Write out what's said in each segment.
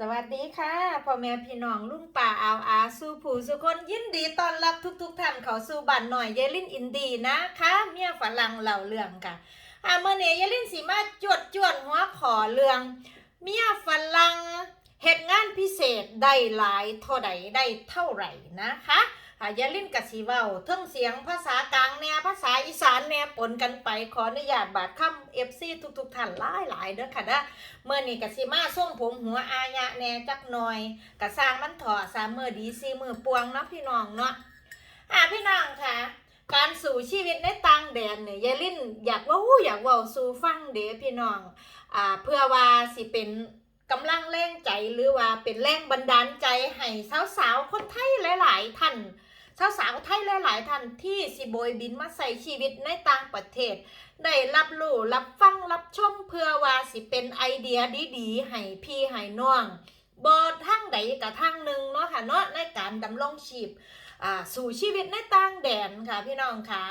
สวัสดีค่ะพ่อแม่พี่น้องลุงป่าอาวอาสู่ผู้สุคนยินดีต้อนรับทุกๆท่านเข้าสู่บ้านหน่อยเยลินอินดีนะคะเมียฝรั่งเหล่าเรื่องค่ะอ่าเมื่อนี้เยลินสีมาจวดจวดหัวขอเรื่อง เมียฝรั่งเหตุงานพิเศษได้หลายเท่าใดได้เท่าไหร่นะคะอ่าเยลินกับสีเว้าเทั้งเสียงภาษากลางแนวภาษา สานแนวปนกันไปขออนุญาตบาดคำเอฟซีทุกๆท่านหลายหลายๆเด้อค่ะนะเมื่อนี้กสิมาส่งผมหัวอายะแน่จักหน่อยกะสร้างมันถอสามมือดีสี่มือปวงเนาะพี่น้องเนาะอ่าพี่น้องค่ะ การสู่ชีวิตในต่างแดนเนี่ยยายลินอยากว่าอยากว่าสู่ฟังเด้พี่น้องอ่าเพื่อว่าสิเป็นกำลังแรงใจหรือว่าเป็นแรงบันดาลใจให้สาวๆคนไทยหลาย ๆ ท่าน สาวไทยหลายๆท่านที่สิโบยบินมาใส่ชีวิตในต่างประเทศ ได้รับรู้รับฟังรับชมเพื่อว่าสิเป็นไอเดียดีๆให้พี่ให้น้องบอทั้งใดกับทั้งหนึ่งเนาะค่ะเนาะในการดำรงชีพสู่ชีวิตในต่างแดนค่ะพี่น้องคะ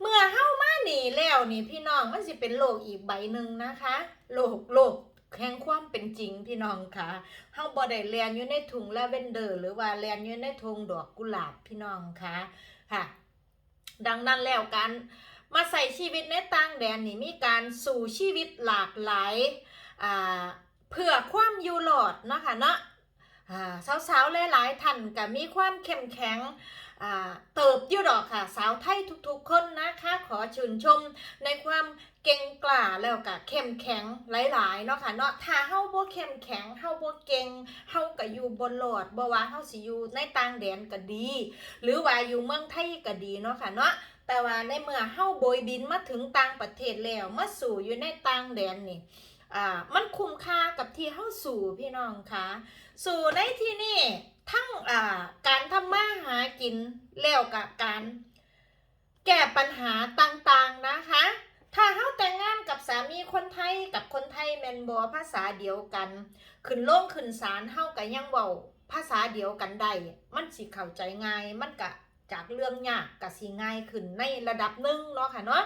เมื่อเฮ้ามาหนีแล้วนี่พี่น้องมันสิเป็นโลกอีกใบหนึ่งนะคะโลกโลก แห่งความเป็นจริงพี่น้องค่ะเฮาบ่ได้เรียนอยู่ในถุงลาเวนเดอร์ หรือว่าเรียนอยู่ในธงดอกกุหลาบพี่น้องค่ะค่ะ ดังนั้นแล้วการมาใส่ชีวิตในต่างแดนนี่มีการสู่ชีวิตหลากหลายอ่าเพื่อความอยู่รอดเนาะคะเนาะอ่าสาวๆหลายๆท่านก็มีความเข้มแข็ง เติบยู่ดอกค่ะ สาวไทยทุกๆคนนะคะขอชื่นชมในความเก่งกล้าแล้วก็เข้มแข็งหลายๆเนาะค่ะเนาะถ้าเฮาบ่เข้มแข็งเฮาบ่เก่งเฮาก็อยู่บนโลดบ่ว่าเฮาสิอยู่ในต่างแดนก็ดี หรือว่าอยู่เมืองไทยก็ดีเนาะค่ะเนาะแต่ว่าในเมื่อเฮาโบยบินมาถึงต่างประเทศแล้วมาสู่อยู่ในต่างแดนนี่อ่ามันคุ้มค่ากับที่เฮาสู่พี่น้องคะสู่ในที่นี่ ทั้งอ่าการทำมาหากินแล้วกับการแก้ปัญหาต่างๆนะคะ ถ้าเฮาแต่งงานกับสามีคนไทยกับคนไทยแมนบอภาษาเดียวกัน ขึ้นโล่งขึ้นศาลเฮากับยังเบาภาษาเดียวกันได้มันสิเข้าใจง่ายมันกะ จากเรื่องยากกับสีง่ายขึ้นในระดับหนึ่งเนาะค่ะเนาะ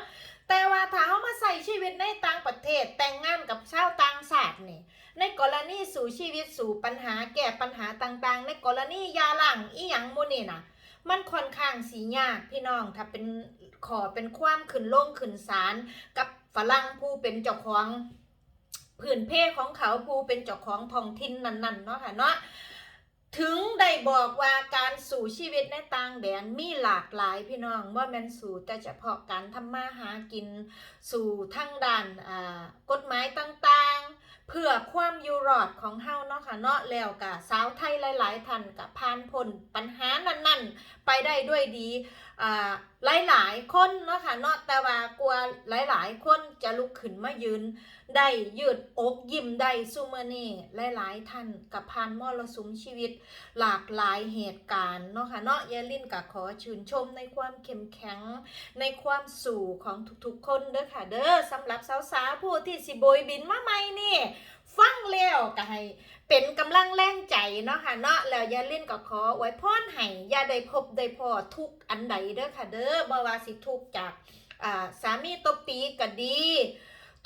แต่ว่าถ้าเขามาใส่ชีวิตในต่างประเทศแต่งงานกับชาวต่างชาตินี่ในกรณีสู่ชีวิตสู่ปัญหาแก้ปัญหาต่างๆ ในกรณียาหลังอีหยังโมนี่นะมันค่อนข้างสียากพี่น้องถ้าเป็นขอเป็นความขึ้นลงขึ้นศาลกับฝรั่งผู้เป็นเจ้าของพื้นเพของเขาผู้เป็นเจ้าของท้องถิ่นนั้นๆเนาะค่ะเนาะ ถึงได้บอกว่าการสู่ชีวิตในต่างแดนมีหลากหลายพี่น้องว่าแม่นสู่แต่เฉพาะการทำมาหากิน สู่ทั้งด้านกฎหมายต่างๆเพื่อความอยู่รอดของเฮาเนาะค่ะเนาะแล้วกับสาวไทยหลายๆท่านกับผ่านพ้นปัญหานั้นๆ ไปได้ด้วยดีอ่าหลายๆคนเนาะค่ะเนาะแต่ว่ากลัวหลายๆ คนจะลุกขึ้นมายืน ได้ยืดอกยิ้มได้ซูเมนี่หลายๆท่านกับผ่านมรสุมชีวิต หลากหลายเหตุการณ์เนาะค่ะเนาะยายลินก็ขอชื่นชมในความเข้มแข็งในความสู่ของทุกๆคนเด้อค่ะเด้อสำหรับสาวๆผู้ที่สิโบยบินมาใหม่นี่ แล้วก็ให้เป็นกำลังแรงใจเนาะค่ะเนาะแล้วยายลินก็ขอไว้พรให้อย่าได้พบได้พอทุกอันใดเด้อค่ะเด้อบ่ว่าสิทุกจากอ่าสามีตบตีก็ดี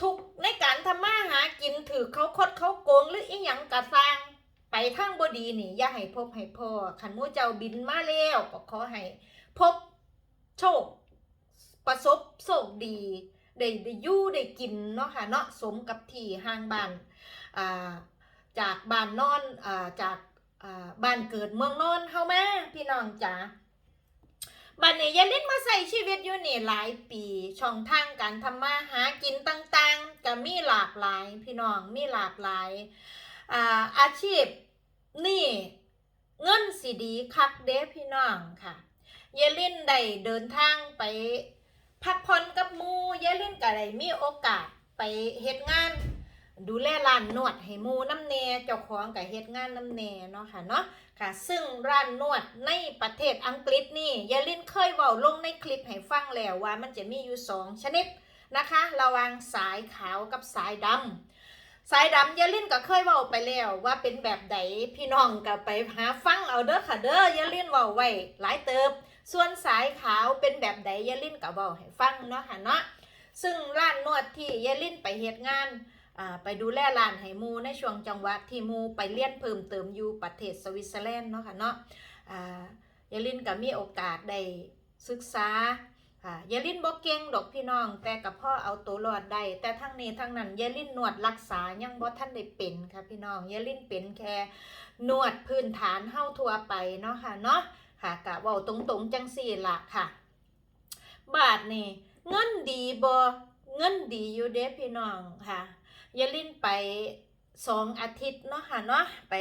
ทุกในการทำมาหากินถือเขาคดเขาโกงหรืออีหยังกะสร้างไปทางบดีนี่อย่าให้พบให้พ่อขันมูเจ้าบินมาแล้วก็ขอให้พบโชค ประสบโชคดี ได้ได้ยู่ได้กินเนาะค่ะเนาะสมกับที่ห้างบ้าน จากบ้านนอนอจากบ้านเกิดเมืองนอนเฮามาพี่น้องจ๋าบัดนี้ยายลินมาใส่ชีวิตอยู่นี่หลายปี ช่องทางการทำมาหากินต่างๆก็มีหลากหลายพี่น้องมีหลากหลายอาอาชีพนี่เงินสีดีคักเด้พี่น้องค่ะยายลินได้เดินทางไปพักผ่อนกับมูยายลินก็ได้มีโอกาสไปเฮ็ดงาน ดูแลร้านนวดให้หมูน้ำเนเจ้าของกับเฮ็ดงานน้ำเนเนาะค่ะเนาะค่ะ ซึ่งร้านนวดในประเทศอังกฤษนี่ยายลินเคยเว้าลงในคลิปให้ฟังแล้วว่ามันจะมีอยู่สองชนิดนะคะ ระหว่างสายขาวกับสายดำสายดำยายลินก็เคยเว้าไปแล้วว่าเป็นแบบใดพี่น้องก็ไปหาฟังเอาเด้อค่ะเด้อยายลินเว้าไว้หลายเติบ ส่วนสายขาวเป็นแบบใดยายลินก็เว้าให้ฟังเนาะค่ะเนาะซึ่งร้านนวดที่ยายลินไปเฮ็ดงาน ไปดูแลร้านให้หมูในช่วงจังหวะที่มูไปเรียนเพิ่มเติมอยู่ประเทศสวิตเซอร์แลนด์เนาะค่ะเนาะยาลินก็มีโอกาสได้ศึกษาค่ะยาลินบ่เก่งดอกพี่น้อง แต่กับพ่อเอาตัวรอดได้แต่ทั้งนี้ทั้งนั้นยาลินนวดรักษายังบ่ทันได้เป็นค่ะพี่น้องยาลินเป็นแค่นวดพื้นฐานเฮาทั่วไปเนาะค่ะเนาะค่ะกะว้าตรงๆจังซี่ละค่ะ บาทนี่เงินดีบ่เงินดีอยู่เด้พี่น้องค่ะ ยาลินไปสองอาทิตย์เนาะค่ะเนาะไป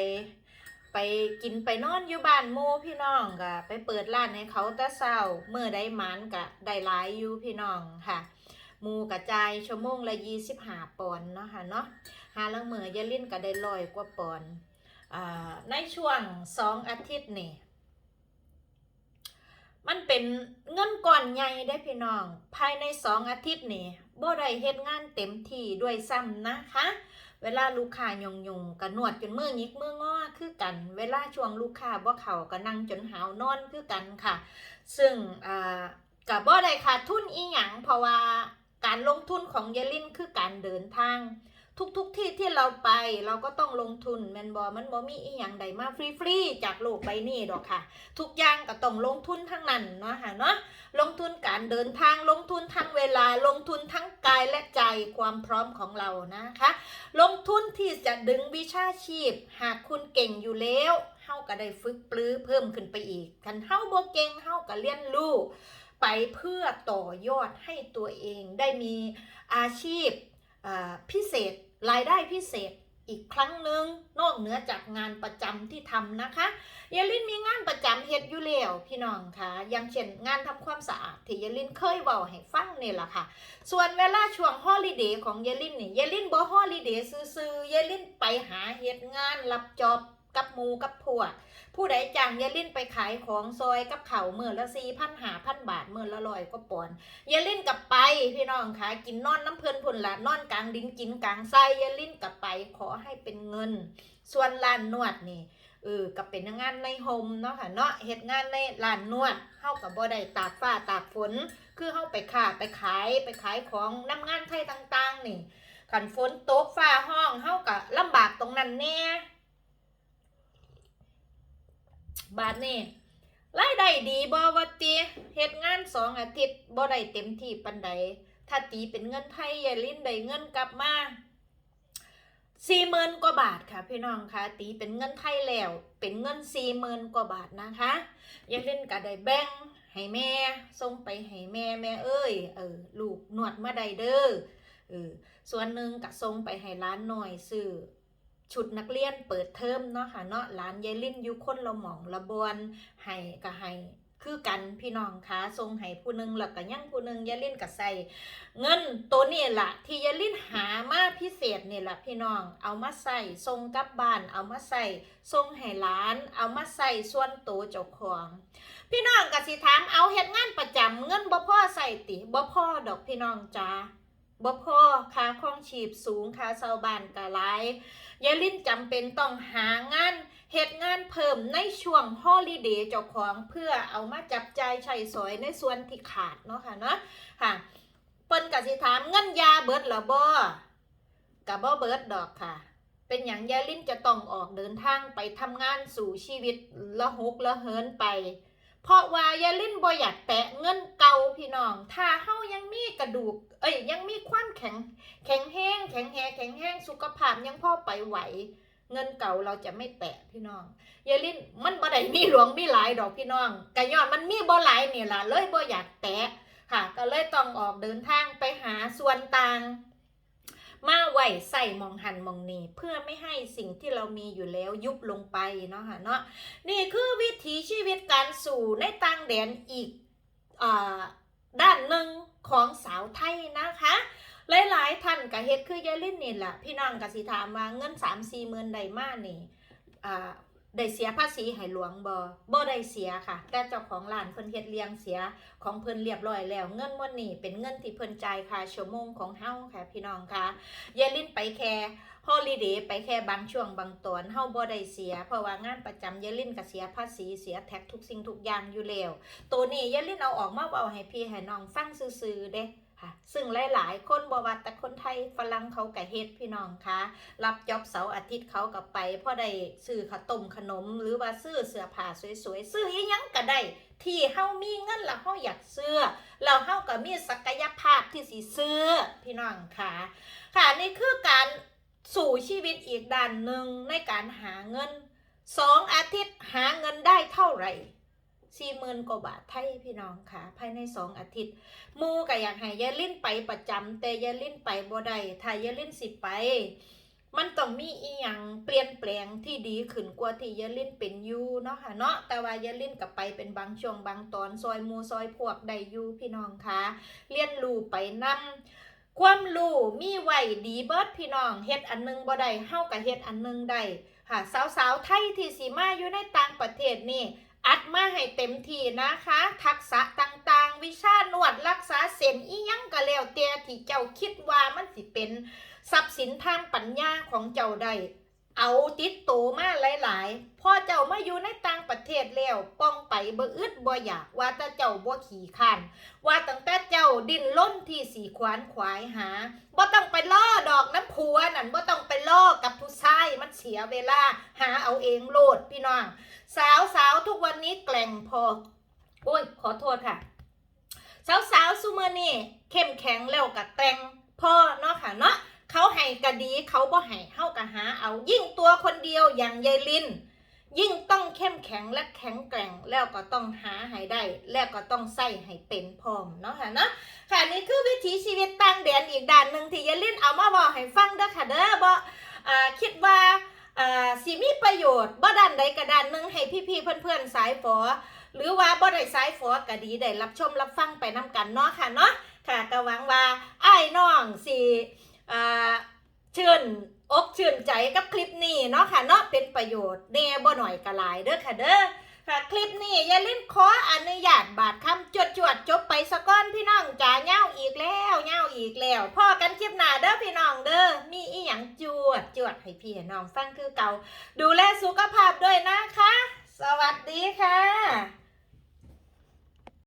ไปกินไปนอนอยู่บ้านหมู่พี่น้องก็ไปเปิดร้านให้เขาต่เช้าเมื่อได้หมานก็ได้หลายอยู่พี่น้องค่ะมูกระจายชั่วโมงละ25ปอนเนาะค่ะเนาะหาลังมือยาลินก็ได้ร้อยกว่าปอนอ่าในช่วงสองอาทิตย์นี่ มันเป็นเงินก่อนใหญ่ได้พี่น้อง ภายในสองอาทิตย์นี่บ่ได้เฮ็ดงานเต็มที่ด้วยซ้ำนะคะ เวลาลูกค้ายงยงก็นวดจนมือยิกมืองอคือกัน เวลาช่วงลูกค้าบ่เข้าก็นั่งจนหาวนอนคือกันค่ะ ซึ่งอ่าก็บ่ได้ขาดทุนอีหยังเพราะว่าการลงทุนของเยลินคือการเดินทาง ทุกๆทที่ที่เราไปเราก็ต้องลงทุนแมนบอมันบ่มีอีหยังใดมาฟรีๆจากโลกใบนี้ดอกค่ะ ทุกอย่างก็ต้องลงทุนทั้งนั้นเนาะค่ะเนาะลงทุนการเดินทางลงทุนทั้งเวลาลงทุนทั้งกายและใจความพร้อมของเรานะคะ ลงทุนที่จะดึงวิชาชีพ หากคุณเก่งอยู่แล้วเฮาก็ได้ฝึกปลื้อเพิ่มขึ้นไปอีกคันเฮาบ่เก่งเฮาก็เรียนรู้ไปเพื่อต่อยอดให้ตัวเองได้มีอาชีพพิเศษ รายได้พิเศษอีกครั้งหนึ่งนอกเหนือจากงานประจำที่ทำนะคะยายลินมีงานประจำเฮ็ดอยู่แล้วพี่น้องค่ะอย่างเช่นงานทำความสะอาดที่ยายลินเคยเว่าให้ฟังนี่แหละค่ะ ส่วนเวลาช่วงฮอลิเดย์ของเยลินนี่เยลินบ่ฮอลิเดย์ซื่อๆเยลินไปหาเฮ็ดงานรับจอบกับหมูกับพวก ผู้ใดจ้างเยลินไปขายของซอยกับเขาวมื้อละ4,000 5,000บาทเมื้อละร้อยก็ปอนด์เยลินกลับไปพี่น้องค่ะกินนอนน้ำเพลินพุ่นละนอนกลางดินกินกลางไส้เยลินกลับไปขอให้เป็นเงิน ส่วนร้านนวดนี่เออก็เป็นงานในโฮมเนาะค่ะเนาะเฮ็ดงานในร้านนวดเฮากับบ่ได้ตากฟ้าตากฝน คือเฮาไปค้าไปขายไปขายของนํงานไทยต่าง ๆ นี่คันฝนตกฟ้าห้องเฮาก็ลำบากตรงนั้นแน่ บาดนี้รายได้ดีบ่ว่าติเฮ็ดงานสองอาทิตย์บ่ได้เต็มที่ปานใดถ้าตีเป็นเงินไทยยายลินได้เงินกลับมาสี่หมื่นกว่าบาทค่ะพี่น้องค่ะ ตีเป็นเงินไทยแล้ว เป็นเงินสี่หมื่นกว่าบาทนะคะยายลินก็ได้แบ่งให้แม่ส่งไปให้แม่แม่เอ้ยเออลูกนวดมาได้เด้อเออส่วนหนึ่งก็ส่งไปให้ร้านหน่อยซื้อ ชุดนักเรียนเปิดเทอมเนาะค่ะเนาะร้านยายลิ้นอยู่คนละหมองละบอนให้ก็ให้คือกันพี่น้องคะส่งให้ผู้หนึงแล้วก็ยังผู้หนึงยายลิ้นก็ใส่เงินตัวนี้ละที่ยายลิ้นหามาพิเศษนี่ล่ะพี่น้องเอามาใส่ส่งกับบ้านเอามาใส่ส่งให้ร้าน เอามาใส่ส่วนตัวเจ้าของ พี่น้องก็สิถามเอาเฮ็ดงานประจำเงินบ่พอใส่ติบ่พอดอกพี่น้องจ้า บ่พอค่าครองชีพสูงค่าเช่าบ้านก็หลายยายลินจำเป็นต้องหางานเฮ็ดงานเพิ่มในช่วงฮอลิเดย์เจ้าของเพื่อเอามาจับจ่ายใช้สอยในส่วนที่ขาดเนาะค่ะเนาะค่ะเปิ้นก็สิถามเงินยาเบิดแล้วบ่ก็บ่เบิดดอกค่ะ เป็นอย่างยายลินจะต้องออกเดินทางไปทำงานสู่ชีวิตละหกละเหินไป เพราะว่ายาลินบ่อยากแตะเงินเก่าพี่น้อง ถ้าเฮายังมีกระดูก เอ้ยยังมีความแข็ง แข็งแห้ง แข็งแฮแข็งแห้งสุขภาพยังพอไปไหว เงินเก่าเราจะไม่แตะพี่น้องยาลินมันบ่ได้มีหลวงมีหลายดอกพี่น้องกะย้อนมันมีบ่หลายนี่ล่ะเลยบ่อยากแตะค่ะ ก็เลยต้องออกเดินทางไปหาส่วนต่าง มาไหวใส่มองหันมองนี่เพื่อไม่ให้สิ่งที่เรามีอยู่แล้วยุบลงไปเนาะค่ะเนาะนี่คือวิถีชีวิตการสู่ในต่างแดนอีกอด้านหนึ่งของสาวไทยนะคะหลายๆท่านก็เฮ็ดคือยายลินนี่แหละพี่น้องกสิถามว่าเงินสามสี่หมื่นใดมานี่ ได้เสียภาษีให้หลวงบ่บ่ได้เสียค่ะ แต่เจ้าของร้านเพิ่นเฮ็ดเลี้ยงเสียของเพิ่นเรียบร้อยแล้ว เงินวันนี้เป็นเงินที่เพิ่นจ่ายค่าชั่วโมงของเฮาค่ะ พี่น้องค่ะยายลินไปแค่ฮอลิเดย์ไปแค่บางช่วงบางตอนเฮาบ่ได้เสีย เพราะว่างานประจำยายลินก็เสียภาษีเสียแท็กทุกสิ่งทุกอย่างอยู่แล้วตัวนี้ยายลินเอาออกมาเว้าให้พี่ให้น้องฟังซื่อๆเด้ ค่ะซึ่งหลาย ๆ คนบว่าแต่คนไทยฝรั่งเขาก็เฮ็ดพี่น้องคะรับจ็อบเสาร์อาทิตย์เขาก็ไปพ่อได้ซื้อขาวต้มขนม หรือว่าซื้อเสื้อผ้าสวย ๆ ซื้ออีหยังก็ได้ ที่เฮามีเงินแล้วเฮาอยากซื้อแล้วเฮาก็มีศักยภาพที่สิซื้อพี่น้องค่ะค่ะนี่คือการสู่ชีวิตอีกด้านหนึ่งในการหาเงินสองอาทิตย์หาเงินได้เท่าไหร่ สี่หมื่นกว่าบาทไทยพี่น้องค่ะ ภายในสองอาทิตย์มูก็อยากให้ยายลิ้นไปประจำแต่ยายลิ้นไปบ่ได้ถ้ายายลิ้นสิไป มันต้องมีอีหยังเปลี่ยนแปลงที่ดีขึ้นกว่าที่ยายลิ้นเป็นอยู่เนาะค่ะเนาะแต่ว่ายายลิ้นก็ไปเป็นบางช่วงบางตอนซอยมูซอยพวกได้อยู่พี่น้องค่ะเรียนรู้ไปนำความรู้มีไว้ดีเบิดพี่น้องเฮ็ดอันหนึงบ่ได้เฮาก็เฮ็ดอันหนึงได้ค่ะสาวๆไทยที่สิมาอยู่ในต่างประเทศนี่ อัดมาให้เต็มที่นะคะ ทักษะต่างๆ วิชานวดรักษาเส้นอียังก็แล้วแต่ที่เจ้าคิดว่ามันสิเป็นทรัพย์สินทางปัญญาของเจ้าได้เอาติดโตวมาหลายๆพอเจ้ามาอยู่ในต่างประเทศแล้วป้องไปบ่อึดบ่อยากว่าแต่เจ้าบ่ขี่ข้านว่าตั้งแต่เจ้าดิ้นล้นที่สีขวานขวายหาบ่ต้องไปล่อดอกน้ำผัวนั่นบ่ต้อง สียเวลาหาเอาเองโลดพี่น้องสาวสาวทุกวันนี้แกล่งพอ โอ้ย ขอโทษค่ะ สาวสาวซูเมอร์นี่เข้มแข็งแล้วกับแต่งพ่อเนาะค่ะเนาะเขาให้กะดีเขาบ่ให้เฮากะหาเอายิ่งตัวคนเดียวอย่างยายลินยิ่งต้องเข้มแข็งและแข็งแกร่งแล้วก็ต้องหาให้ได้ แล้วก็ต้องใส่ให้เป็นพร้อมเนาะค่ะเนาะค่ะนี่คือวิถีชีวิตต่างแดนอีกด้านหนึ่งที่ยายลินเอามาบอกให้ฟังเด้อค่ะเด้อบ่อ่าคิดว่า อ่าสิมีประโยชน์บ่ด้านใดกระดานหนึงให้พี่ๆเพื่อนๆสายฝอ หรือว่าบ่ได้สายฝอก็ดีได้รับชมรับฟังไปนํกันเนาะค่ะเนาะค่ะก็หวังว่าไอ้น้องสิอ่าชื่นอกชื่นใจกับคลิปนี้เนาะค่ะเนาะเป็นประโยชน์แน่บ่หน่อยก็หลายเด้อค่ะเด้อ ค่ะคลิปนี้อย่าลืมขออนุญาตบาดคำจวดจวดจบไปสะก้อนพี่น้องจ๋าเง่าอีกแล้วเง่าอีกแล้วพ่อกันคลิปหน้าเด้อพี่น้องเด้อมีอีหยังจวดจวดให้พี่น้องฟังคือเก่า ดูแลสุขภาพด้วยนะคะ สวัสดีค่ะ